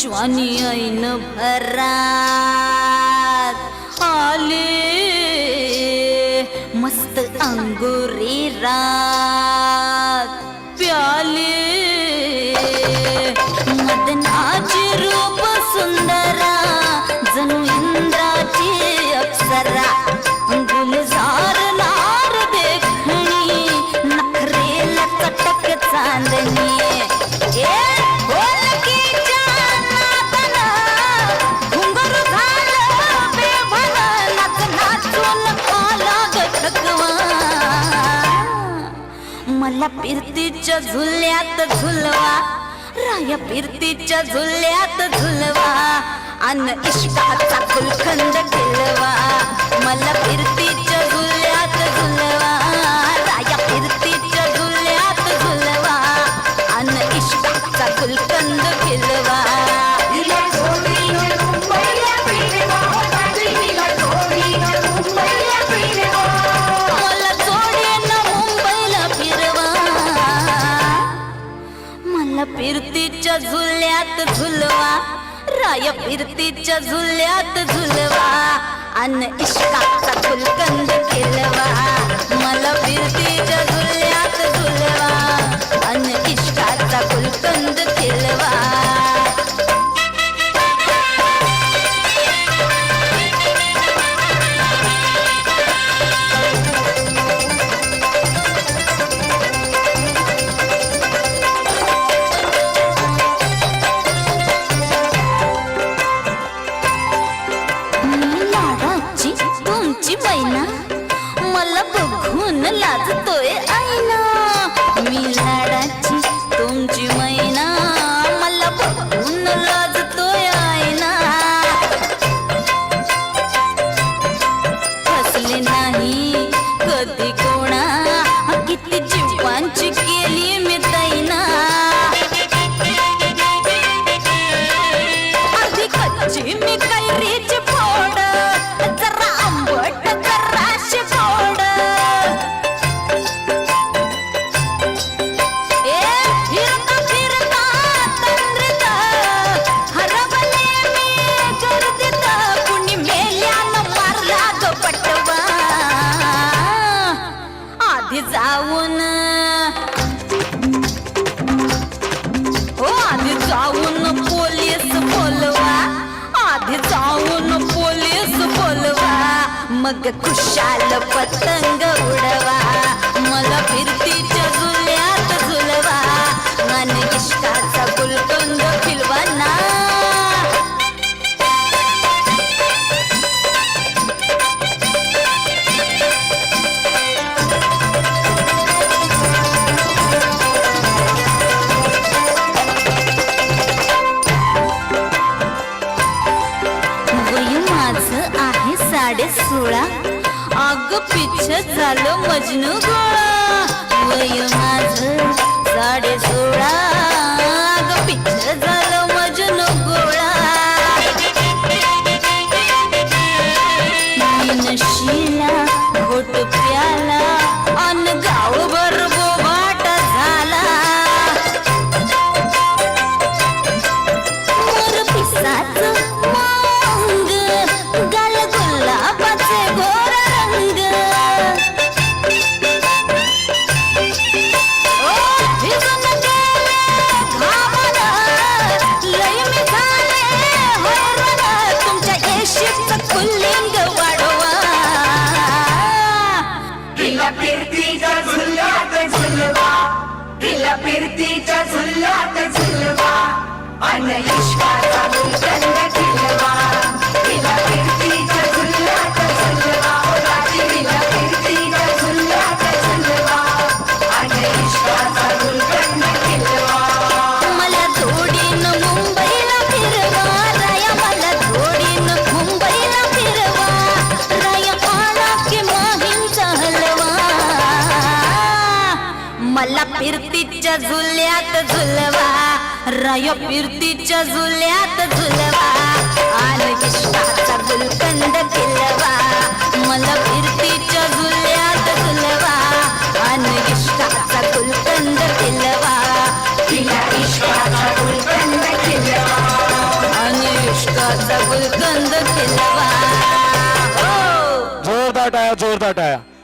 ज्वानी ऐन भरात. आले मस्त अंगुरी रात. प्याले मला पिरतीच्या झुल्यात झुलवा. राया पिरतीच्या झुल्यात झुलवा. अन इष्टाचा फुलखंड केलवा मला पिरतीच्या झुल्यात झुलवा. राया पिरतीच्या झुल्यात झुलवा. अन इष्टाचा फुलखंड खिलवा फिरतीच्या झुल्यात झुलवा. राय फिरतीच्या झुल्यात झुलवा. अन इश्काचा फुलकंद केलवा लाजतोय आईना मी लाडाची तुमची मैना मला बघून लाजतोय आईना. फसले नाही कधी कोणा किती जीवांची मग खुशाल पतंग साडे सोळा. अग पिच्छ झालं मजनू गोळा. वय माझ साडे सोळा अग पिच्छ फिरतीच्या झुल्यात झुलवा हिला फिरतीच्या झुलवा अन इश्काचा मला फिरतीच्या झुल्यात झुलवा. राय फिरतीच्या झुल्यात झुलवा. आणि इश्काचा गुलकंद केलवा मला फिरतीच्या झुल्यात झुलवा. आणि इश्काचा गुलकंद केलवा तिला इश्काचा गुलकंद जोरदार टाळ्या जोरदार टाळ्या.